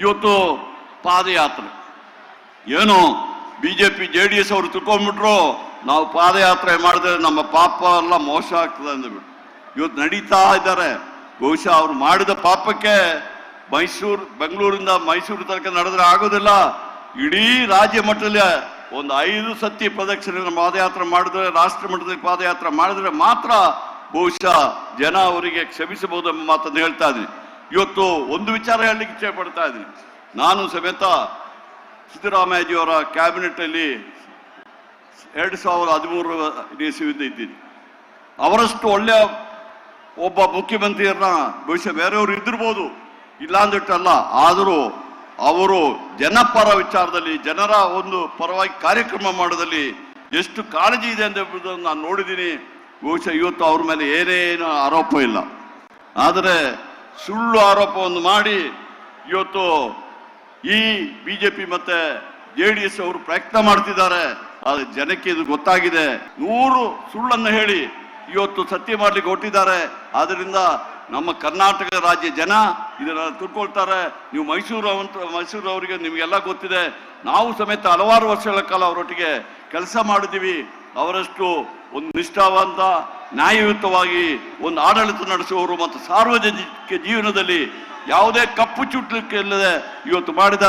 ಇವತ್ತು ಪಾದಯಾತ್ರೆ. ಏನು ಬಿಜೆಪಿ, ಜೆ ಡಿ ಎಸ್ ಅವರು ತಿಳ್ಕೊಂಡ್ಬಿಟ್ರು ನಾವು ಪಾದಯಾತ್ರೆ ಮಾಡಿದ್ರೆ ನಮ್ಮ ಪಾಪ ಎಲ್ಲ ಮೋಸ ಆಗ್ತದೆ ಅಂದ್ಬಿಟ್ಟು. ಇವತ್ತು ನಡೀತಾ ಇದ್ದಾರೆ. ಬಹುಶಃ ಅವ್ರು ಮಾಡಿದ ಪಾಪಕ್ಕೆ ಮೈಸೂರು, ಬೆಂಗಳೂರಿಂದ ಮೈಸೂರು ತನಕ ನಡೆದ್ರೆ ಆಗೋದಿಲ್ಲ. ಇಡೀ ರಾಜ್ಯ ಮಟ್ಟದಲ್ಲಿ ಒಂದು ಐದು ಸತಿ ಪ್ರದಕ್ಷಿಣೆ ಪಾದಯಾತ್ರೆ ಮಾಡಿದ್ರೆ, ರಾಷ್ಟ್ರ ಮಟ್ಟದಲ್ಲಿ ಪಾದಯಾತ್ರೆ ಮಾಡಿದ್ರೆ ಮಾತ್ರ ಬಹುಶಃ ಜನ ಅವರಿಗೆ ಕ್ಷಮಿಸಬಹುದು ಎಂಬ ಮಾತನ್ನು ಹೇಳ್ತಾ ಇದ್ದೀನಿ. ಇವತ್ತು ಒಂದು ವಿಚಾರ ಹೇಳಲಿಕ್ಕೆ ಇಚ್ಛೆ ಪಡ್ತಾ ಇದ್ದೀನಿ. ನಾನು ಸಮೇತ ಸಿದ್ದರಾಮಯ್ಯಜಿಯವರ ಕ್ಯಾಬಿನೆಟ್ ಅಲ್ಲಿ ಎರಡು ಸಾವಿರದ ಹದಿಮೂರು ಇಸ್ವಿಯಿಂದ ಇದ್ದೀನಿ. ಅವರಷ್ಟು ಒಳ್ಳೆಯ ಒಬ್ಬ ಮುಖ್ಯಮಂತ್ರಿಯನ್ನ ಬಹುಶಃ ಬೇರೆಯವರು ಇದ್ದಿರ್ಬೋದು ಇಲ್ಲ ಅಂದಿಟ್ಟಲ್ಲ ಆದರೂ ಅವರು ಜನಪರ ವಿಚಾರದಲ್ಲಿ, ಜನರ ಒಂದು ಪರವಾಗಿ ಕಾರ್ಯಕ್ರಮ ಮಾಡೋದಲ್ಲಿ ಎಷ್ಟು ಕಾಳಜಿ ಇದೆ ಅಂತ ನಾನು ನೋಡಿದ್ದೀನಿ. ಬಹುಶಃ ಇವತ್ತು ಅವ್ರ ಮೇಲೆ ಏನೇನು ಆರೋಪ ಇಲ್ಲ. ಆದರೆ ಸುಳ್ಳು ಆರೋಪವನ್ನು ಮಾಡಿ ಇವತ್ತು ಈ ಬಿಜೆಪಿ ಮತ್ತೆ ಜೆ ಡಿ ಎಸ್ ಅವರು ಪ್ರಯತ್ನ ಮಾಡ್ತಿದ್ದಾರೆ. ಆದ್ರೆ ಜನಕ್ಕೆ ಇದು ಗೊತ್ತಾಗಿದೆ. ನೂರು ಸುಳ್ಳನ್ನು ಹೇಳಿ ಇವತ್ತು ಸತ್ಯ ಮಾಡ್ಲಿಕ್ಕೆ ಹೊಟ್ಟಿದ್ದಾರೆ ಆದ್ರಿಂದ ನಮ್ಮ ಕರ್ನಾಟಕ ರಾಜ್ಯ ಜನ ಇದನ್ನ ತಿಳ್ಕೊಳ್ತಾರೆ. ನೀವು ಮೈಸೂರು ಅವಂತ ಮೈಸೂರು ಅವರಿಗೆ ನಿಮಗೆಲ್ಲ ಗೊತ್ತಿದೆ. ನಾವು ಸಮೇತ ಹಲವಾರು ವರ್ಷಗಳ ಕಾಲ ಅವರೊಟ್ಟಿಗೆ ಕೆಲಸ ಮಾಡಿದ್ದೀವಿ. ಅವರಷ್ಟು ಒಂದು ನಿಷ್ಠಾವಂತ ನ್ಯಾಯಯುತವಾಗಿ ಒಂದು ಆಡಳಿತ ನಡೆಸುವವರು ಮತ್ತು ಸಾರ್ವಜನಿಕ ಜೀವನದಲ್ಲಿ ಯಾವುದೇ ಕಪ್ಪು ಚುಟ್ಲಿಕ್ಕೆ ಇಲ್ಲದೆ ಇವತ್ತು ಮಾಡಿದ್ದಾರೆ.